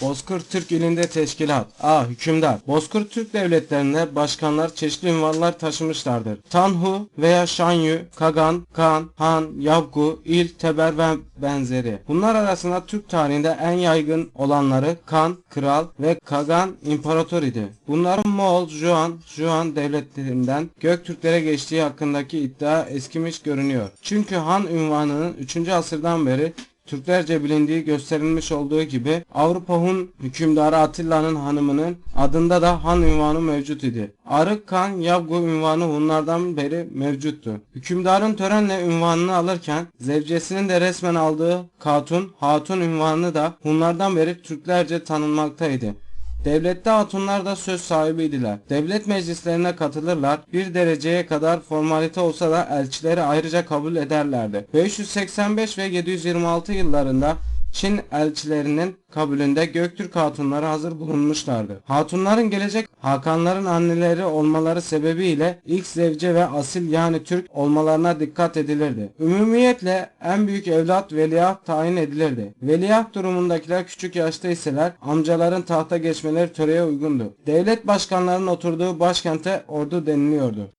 Bozkır Türk ilinde teşkilat. A. Hükümdar. Bozkır Türk devletlerinde başkanlar çeşitli ünvanlar taşımışlardır. Tanhu veya Şanyu, Kagan, Kan, Han, Yavgu, İl, Teber ve benzeri. Bunlar arasında Türk tarihinde en yaygın olanları Kan, Kral ve Kagan İmparator idi. Bunların Moğol, Juan, Juan devletlerinden Göktürklere geçtiği hakkındaki iddia eskimiş görünüyor. Çünkü Han ünvanının 3. asırdan beri Türklerce bilindiği gösterilmiş olduğu gibi Avrupa Hun hükümdarı Atilla'nın hanımının adında da Han ünvanı mevcut idi. Arık Kan Yavgu ünvanı Hunlardan beri mevcuttu. Hükümdarın törenle ünvanını alırken zevcesinin de resmen aldığı Katun, Hatun ünvanı da Hunlardan beri Türklerce tanınmaktaydı. Devlette hatunlar da söz sahibiydiler. Devlet meclislerine katılırlar. Bir dereceye kadar formalite olsa da elçileri ayrıca kabul ederlerdi. 585 ve 726 yıllarında Çin elçilerinin kabulünde Göktürk hatunları hazır bulunmuşlardı. Hatunların gelecek Hakanların anneleri olmaları sebebiyle ilk zevce ve asil yani Türk olmalarına dikkat edilirdi. Ümumiyetle en büyük evlat veliaht tayin edilirdi. Veliaht durumundakiler küçük yaşta iseler amcaların tahta geçmeleri töreye uygundu. Devlet başkanlarının oturduğu başkente ordu deniliyordu.